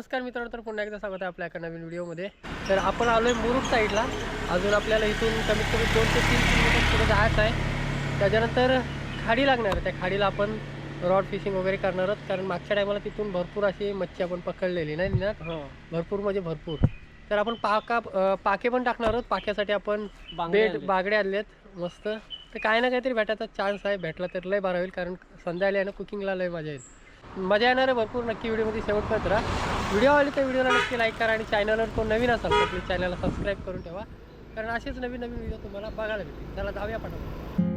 नमस्कार मित्रांनो तर पुन्हा एकदा स्वागत आहे आपल्या एका नवीन व्हिडिओमध्ये. तर आपण आलो आहे मुरुड साईडला. अजून आपल्याला इथून कमीत कमी दोन ते तीन किलोमीटर पुढे जायचं आहे. त्याच्यानंतर खाडी लागणार आहे. त्या खाडीला आपण रॉड फिशिंग वगैरे करणार आहोत. कारण मागच्या टायमाला तिथून भरपूर अशी मच्छी आपण पकडलेली नाही ना? भरपूर म्हणजे भरपूर. तर आपण पाका पाके पण टाकणार आहोत. पाक्यासाठी आपण बांगडे बेट आणले. बागडे आणलेत. मस्त. तर काय ना काहीतरी भेटायचा चान्स आहे. भेटला तर लय बरा होईल. कारण संध्याकाळी आहे ना कुकिंगला लय मजा येईल. मजा येणार आहे भरपूर. नक्की व्हिडिओमध्ये शेवटपर्यंत राहा. व्हिडिओ आवडली तर व्हिडिओला नक्की लाईक करा आणि चॅनलवर कोण नवीन असाल तर प्लीज चॅनलला सबस्क्राईब करून ठेवा. कारण असेच नवीन नवीन व्हिडिओ तुम्हाला बघायला भेटतील चला जाऊया पाठवा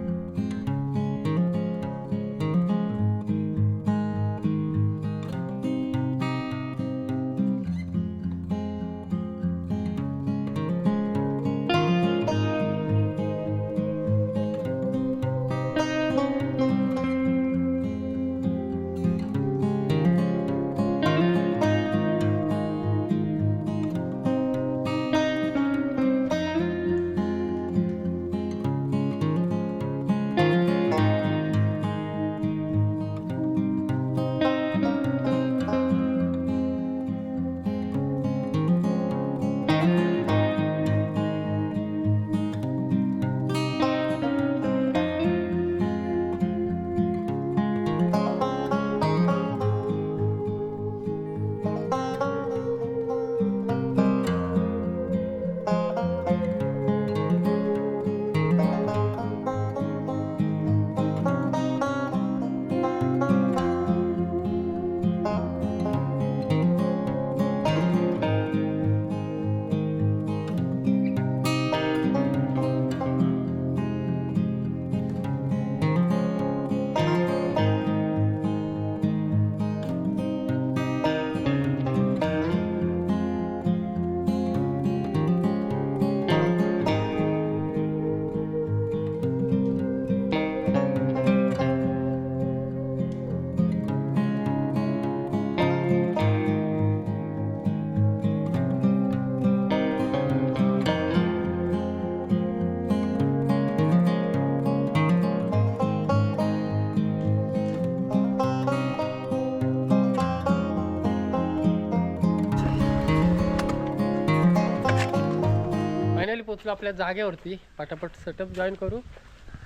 पोचलो आपल्या जागेवरती. पटापट सेटअप जॉईन करू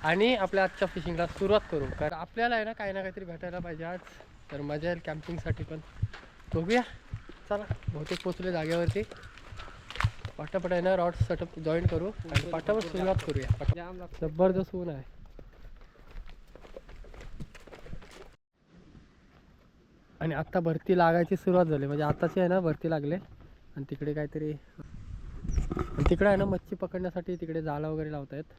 आणि आपल्या आजच्या फिशिंगला सुरुवात करू. कारण आपल्याला आहे ना काही ना काहीतरी भेटायला पाहिजे आज. तर मजा येईल कॅम्पिंगसाठी पण. बघूया. चला बहुतेक पोचले जागेवरती. पटापट आहे ना रॉड सेटअप जॉईन करू आणि पटापट सुरुवात करूया. जबरदस्त ऊन आहे. आणि आत्ता भरती लागायची सुरुवात झाली. म्हणजे आताची आहे ना भरती लागले. आणि तिकडे काहीतरी तिकडे आहे ना मच्छी पकडण्यासाठी तिकडे जाला वगैरे लावतायत.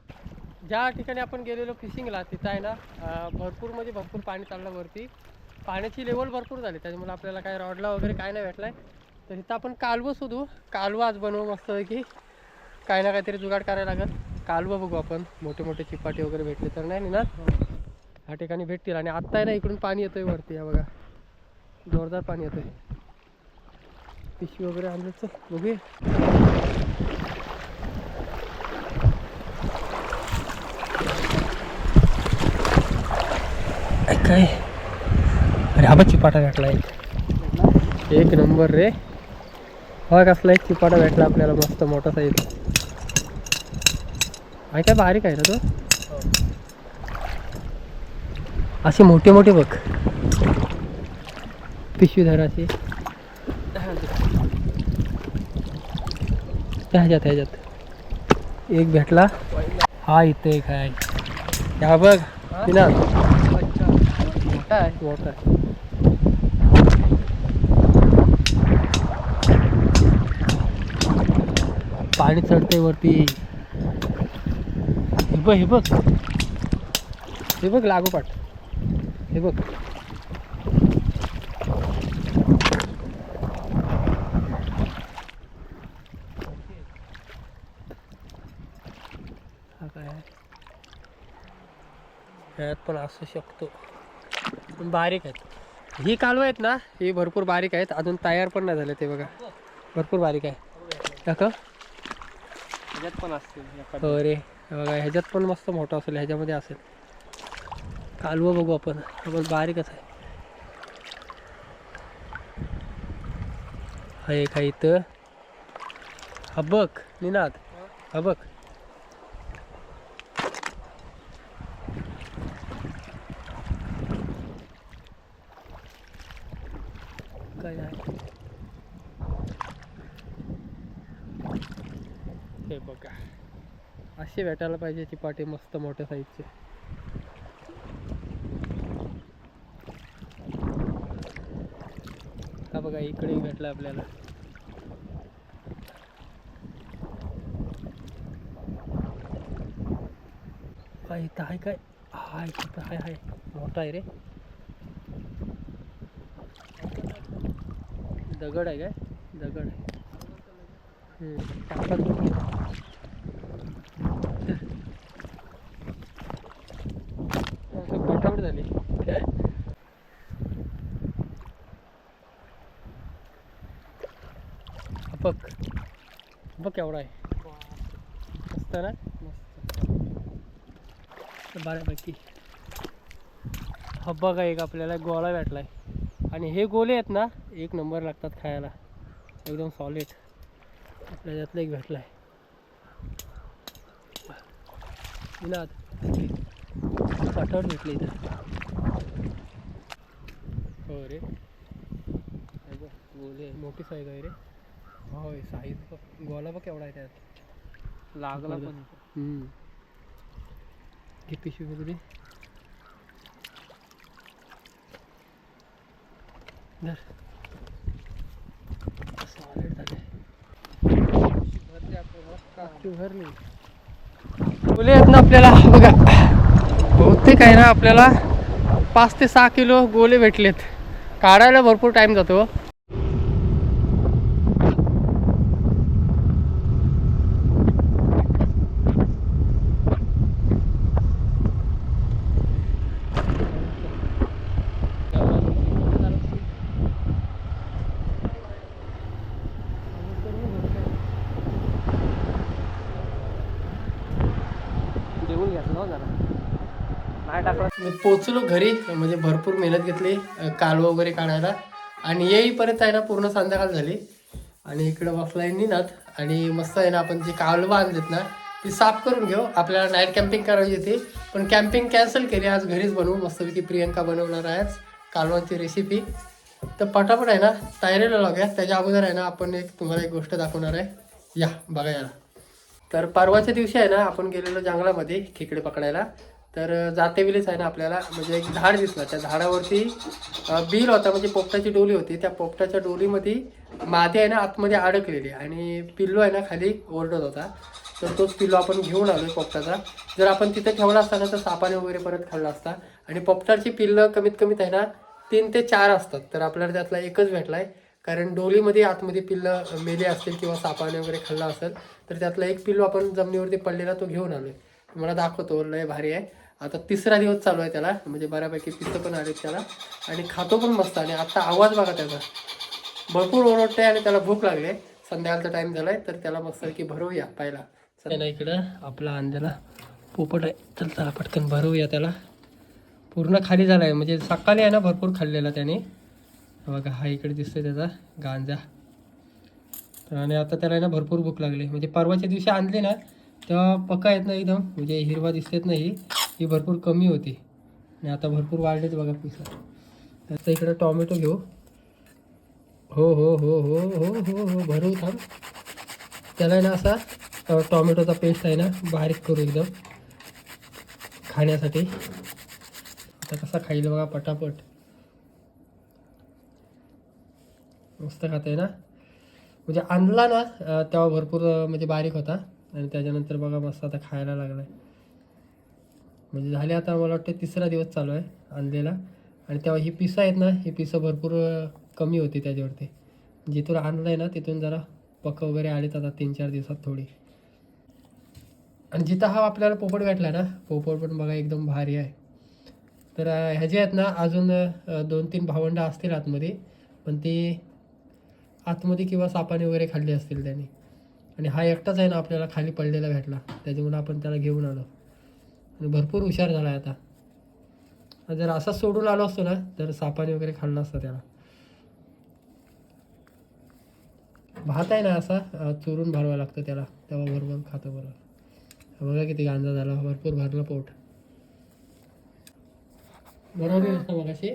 ज्या ठिकाणी आपण गेलेलो फिशिंगला तिथं आहे ना भरपूर म्हणजे भरपूर पाणी चाललं वरती. पाण्याची लेवल भरपूर झाली. त्याच्यामुळे आपल्याला काय रॉडला वगैरे काय नाही भेटलाय. तर इथं आपण कालवं शोधू. कालवं आज बनवू मस्तपैकी काही ना काहीतरी जुगाड करायला लागेल. कालवं बघू आपण. मोठे मोठे चिपाटे वगैरे भेटले तर नाही ना? ह्या ठिकाणी भेटतील. आणि आत्ता आहे ना इकडून पाणी येतोय वरती. या बघा. जोरदार पाणी येतोय. पिशवी वगैरे आणलं. चल बघूया. काय? अरे हा बघ चिपाटा भेटला एक. एक नंबर रे. हा कसला एक चिपाटा भेटला आपल्याला मस्त मोठा साईज. आहे काय बारीक आहे ना तो? असे मोठे मोठे बघ. पिशवी धर अशी त्या ह्याच्यात ह्याच्यात. एक भेटला. हा इथे एक आहे. या बघ ना मोठा आहे आहे पाणी चढतंय वरती. हे बघ हे बघ. हे बघ लागोपाठ. हे बघ. काय? ह्यात पण असू शकतो. पण बारीक आहेत. ही कालवं आहेत ना ही भरपूर बारीक आहेत. अजून तयार पण नाही झाले ते बघा. भरपूर बारीक आहे. का ह्याच्यात पण असते एखादी. हो रे हे बघा ह्याच्यात पण मस्त मोठं असेल ह्याच्यामध्ये असेल. कालवं बघू आपण. आपण बारीकच आहे. हा एक आहे इथं. हा बघ निनाद. हा बघ काय आहे हे बघा असे भेटायला पाहिजे चिपाटे मस्त मोठ्या साईजचे हा बघा इकडे भेटला आपल्याला. काय इथं आहे काय? हाय इथं हाय हाय. मोठा आहे रे. दगड आहे काय? दगड आहे हम्म, टाका तो. असं पटापट झाली बघ. बघ एवढा आहे. मस्त ना? मस्त. बऱ्यापैकी. हा बघा एक आपल्याला गोळा भेटला आहे आणि हे गोले आहेत ना एक नंबर लागतात खायला. एकदम सॉलिड आपल्या त्यातलं एक भेटला आहे ना पाठवत भेटले इथं. हो रे. बघ, गोले मोठी साईज आहे रे. होय साईज बघ गोला बघ केवढा आहे त्यात. लागला. पण. घे पिशवी वगैरे सॉलिड झाले. भरली आहेत ना आपल्याला बघा. बहुतेक आहे ना आपल्याला पाच ते सहा किलो गोले भेटलेत. काढायला भरपूर टाइम जातो देऊन घेतलं हो जरा नाही टाकला मी पोचलो घरी म्हणजे भरपूर मेहनत घेतली कालवं वगैरे काढायला. आणि येईपर्यंत आहे ना पूर्ण संध्याकाळ झाली. आणि इकडं बसलाय निनात आणि मस्त आहे ना आपण जी कालवं आणलीत ना ती साफ करून घेऊ. आपल्याला नाईट कॅम्पिंग करायची होती. पण कॅम्पिंग कॅन्सल केली. आज घरीच बनवू. मस्तपैकी प्रियंका बनवणार आहे आज कालवांची रेसिपी तर पटापट आहे ना तयारीला लागूया. त्याच्या अगोदर आहे ना आपण एक तुम्हाला एक गोष्ट दाखवणार आहे. या बघा याला. तर परवाच्या दिवशी आहे ना आपण गेलेलो जंगलामध्ये खेकडे पकडायला. तर अं, जातेवेळीच आहे ना आपल्याला. म्हणजे एक झाड दिसलं. त्या झाडावरती बिल होता. म्हणजे पोपटाची डोली होती. त्या पोपटाच्या डोलीमध्ये मादी आहे ना आतमध्ये अडकलेली. आणि पिल्लू आहे ना खाली ओरडत होता. तर तोच पिल्लू आपण घेऊन आलो पोपटाचा. जर आपण तिथे ठेवला असता ना तर सापाने वगैरे परत खाल्ला असता. आणि पोपटाची पिल्लं कमीत कमीत आहे ना तीन ते चार असतात. तर आपल्याला त्यातला एकच भेटला आहे कारण डोलीमध्ये आतमध्ये पिल्लं मेले असतील किंवा सापाने वगैरे खाल्ला असेल तर त्यातला एक पिल्लू आपण जमिनीवरती पडलेला तो घेऊन आलो आहे मला दाखवतो लय भारी आहे. आता तिसरा दिवस चालू आहे त्याला म्हणजे बऱ्यापैकी पिसं पण आलेत त्याला. आणि खातो पण मस्त आणि आता आवाज बघा त्याचा. भरपूर ओरडते आणि त्याला भूक लागली. संध्याकाळचा टाइम झालाय तर त्याला मस्त की भरवूया पाहिला ना इकडं आपला अंध्याला पोपट आहे. तर चला पटकन भरवूया त्याला. पूर्ण खाली झाला आहे म्हणजे सकाळी आहे ना भरपूर खाल्लेला त्याने. बघा हा इकडे दिसतोय त्याचा गांजा. तर आणि आता त्याला ना भरपूर भूक लागली. म्हणजे परवाच्या दिवशी आणले ना तेव्हा पक्का येत नाही एकदम म्हणजे हिरवा दिसतात नाही. ही भरपूर कमी होती. आणि आता भरपूर वाढलेच बघा पिसा. आता इकडं टॉमॅटो घेऊ. हो हो हो हो हो हो हो भरू थांब. त्याला आहे ना असा टॉमॅटोचा पेस्ट आहे ना बारीक करू एकदम. खाण्यासाठी. आता कसा खाईल बघा पटापट. मस्त खाते ना. म्हणजे आणला ना तेव्हा भरपूर म्हणजे बारीक होता. आणि त्याच्यानंतर बघा मस्त आता खायला लागला आहे म्हणजे झाले आता मला वाटतं तिसरा दिवस चालू आहे आणलेला. आणि तेव्हा ही पिसं आहेत ना ही पिसं भरपूर कमी होती त्याच्यावरती. जिथून आणलं आहे ना तिथून जरा पकं वगैरे आलेत आता तीन चार दिवसात थोडी. आणि जिथं हा आपल्याला पोपट भेटला ना पोपट पण बघा एकदम भारी आहे. तर ह्याचे आहेत ना अजून दोन तीन भावंडं असतील आतमध्ये पण ते आतमध्ये किंवा सापाने वगैरे खाल्ली असतील त्याने. आणि हा एकटाच आहे ना आपल्याला खाली पडलेला भेटला. त्याच्यामुळे आपण त्याला घेऊन आलो. आणि भरपूर हुशार झाला आहे आता जर असाच सोडून आलो असतो ना तर सापाने वगैरे खाल्ला असतं त्याला. भात आहे ना असा चुरून भरवा लागतो त्याला. तेव्हा बरोबर खातो बरोबर. बघा किती गांजा झाला. भरपूर भरलं पोट. बरोबर असतं मग अशी?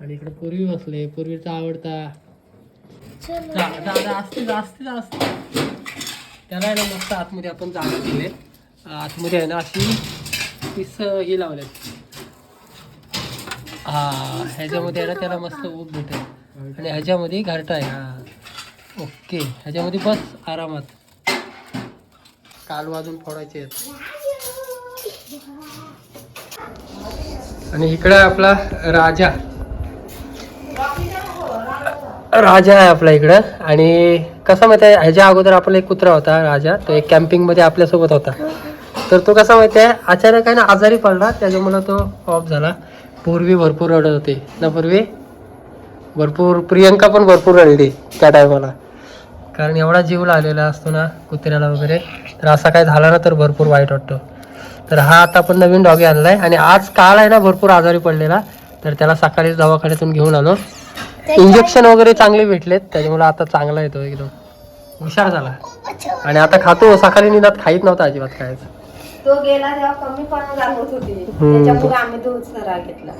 आणि इकडे पूर्वी बसले. पूर्वीचा आवडता दादा असतील असते असते त्याला आहे ना मस्त आतमध्ये आपण जागा दिले. आतमध्ये आहे ना अशी पिस हे लावल्यात हा ह्याच्यामध्ये आहे ना त्याला मस्त ऊब भेटेल. आणि ह्याच्यामध्ये घरटा आहे. हा. ओके. ह्याच्यामध्ये बस आरामात. काल वाजून फोडायचे आहेत. आणि इकडे आपला राजा. राजा आहे आपला इकडं. आणि कसं माहिती आहे ह्याच्या अगोदर आपला एक कुत्रा होता राजा. तो एक कॅम्पिंगमध्ये आपल्यासोबत होता. तर तो कसा माहिती आहे अचानक आहे ना आजारी पडला. त्याच्यामुळं तो ऑफ झाला. पूर्वी भरपूर रडत होते. ना पूर्वी? भरपूर प्रियंका पण भरपूर रडली त्या टायमाला कारण एवढा जीव लागलेला असतो ना कुत्र्याला वगैरे. तर असा काय झाला ना तर भरपूर वाईट वाटतो. तर हा आता आपण नवीन डॉगी आणला आहे आणि आज काल आहे ना भरपूर आजारी पडलेला. तर त्याला सकाळीच दवाखान्यातून घेऊन आलो. इंजेक्शन वगैरे चांगले भेटलेत त्याच्यामुळे आता चांगला येतो एकदम. हुशार झाला. आणि आता खातो सकाळी निदात खाईत नव्हता अजिबात खायचं. तो गेला तेव्हा कमी पण जाणवत होती. हम्म. त्याच्यामुळे आम्ही तो सरा घेतला.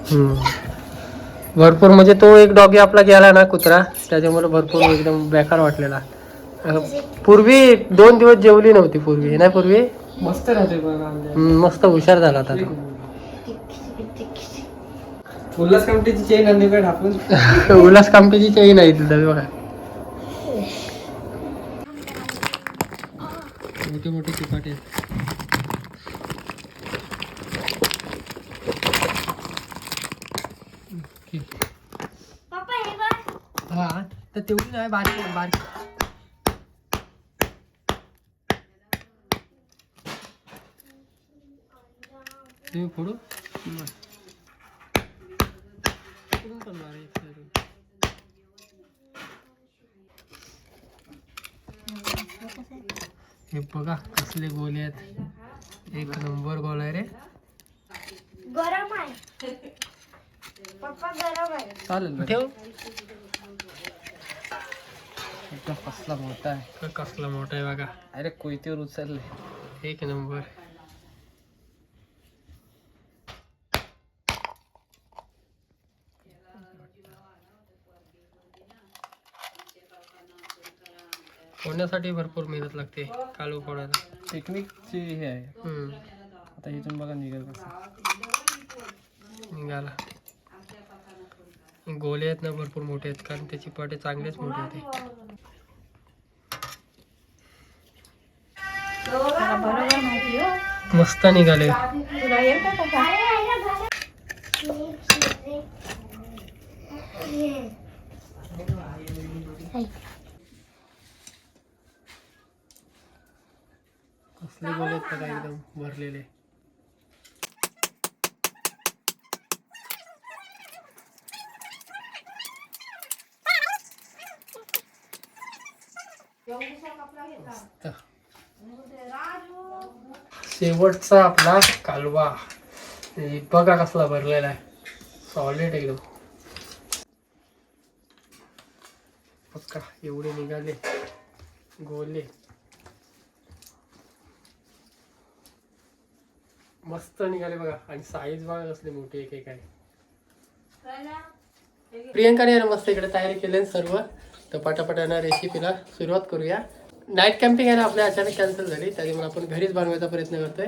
भरपूर म्हणजे तो एक डॉगी आपला गेला ना कुत्रा त्याच्यामुळे भरपूर एकदम बेकार वाटलेला. पूर्वी दोन दिवस जेवली नव्हती पूर्वी नाही पूर्वी? मस्त मस्त हुशार झाला आता तो. उल्हास कमिटीची चेन आणली पाहिजे आपण उल्हास कामटेची चेही नाही तिथं बघा. मोठे मोठे ओके. हा तर तेवढी नाही बारीक आहे, बारीक. तुम्ही फोडू? हे बघा कसले गोले आहेत एक नंबर गोल आहे रे गरम आहे पप्पा गरम आहे चालेल ठेव एकदम कसला मोठा आहे क- कसला मोठा आहे बघा अरे कोयतीवर उचलले एक नंबर फोडण्यासाठी भरपूर मेहनत लागते कालू फोडायला. टेक्निकची हे आहे. हम्म, आता इथून बघा निघत कसं. निघाला. गोले आहेत ना भरपूर मोठे आहेत कारण त्याची पाटे चांगलेच मोठे होते. बरोबर माहिती हो. मस्त निघाले. तुला का कसले गोले आहेत बघा एकदम भरलेले. मस्त. शेवटचा आपला कालवा. बघा कसला भरलेला आहे. सॉलिड एकदम. बघा एवढे निघाले. गोले. मस्त निघाले बघा. आणि साईज बघा कसले मोठे एक एक आहे. प्रियंकाने आहे ना मस्त इकडे तयारी केली सर्व. तर पटापटानं रेसिपीला सुरुवात करूया. नाईट कॅम्पिंग आहे ना आपल्या अचानक कॅन्सल झाली. त्याच्यामुळे आपण घरीच बनवायचा प्रयत्न करतोय.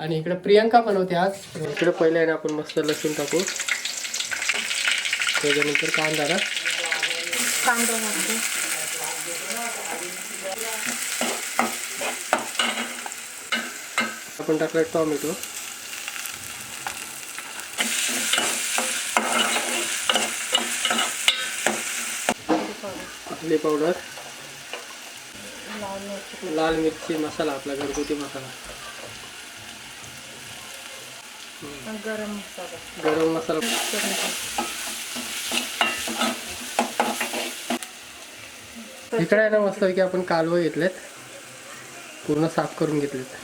आणि इकडे प्रियंका होते आज. इकडे पहिले आहे ना आपण मस्त लसूण टाकू. त्याच्यानंतर कांदा ना. कांदा आपण टाकलं टॉमॅटो. हळदी पावडर लाल मिरची मसाला आपला घरगुती मसाला. गरम मसाला. गरम मसाला. इकडे आहे ना मस्त की आपण कालवं घेतलेत. पूर्ण साफ करून घेतलेत.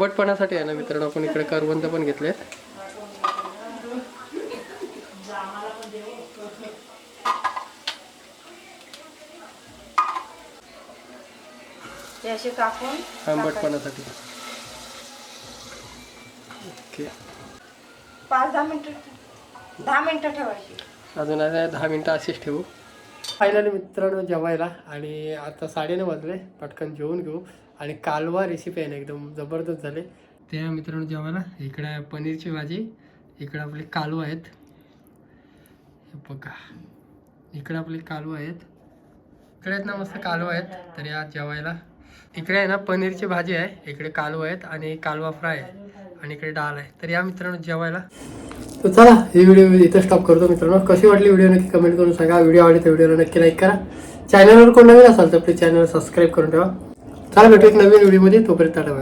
आंबटपणासाठी आहे ना मित्रांनो आपण इकडे करवंद पण घेतलेत. कापून आंबटपणासाठी. ओके. पाच दहा मिनिटं दहा मिनिटं ठेवायची. अजून आता दहा मिनटं अशीच ठेवू. फायनली मित्रांनो जेवायला. आणि आता साडेनऊ वाजले. पटकन जेवून घेऊ. आणि कालवा रेसिपी आहे ना एकदम जबरदस्त झाले. ते मित्रांनो जेवायला. इकडे आहे पनीरची भाजी. इकडे आपले कालू आहेत. हे बघा. इकडे आपले कालू आहेत. इकडे आहेत ना मस्त कालू आहेत. तर या जेवायला. इकडे आहे ना पनीरची भाजी आहे. इकडे कालू आहेत आणि कालवा फ्राय आहे. आणि इकडे डाळ आहे. तर या मित्रांनो जेवायला. तर चला ही व्हिडिओ मी इथं स्टॉप करतो मित्रांनो. कशी वाटली व्हिडिओ नक्की कमेंट करून सांगा. व्हिडिओ आवडली तर व्हिडिओला नक्की लाईक करा. चॅनलवर कोण नवीन असाल तर प्लीज चॅनल सबस्क्राईब करून ठेवा. चला भेटू एक नवीन व्हिडिओमध्ये तोपर्यंत टाटा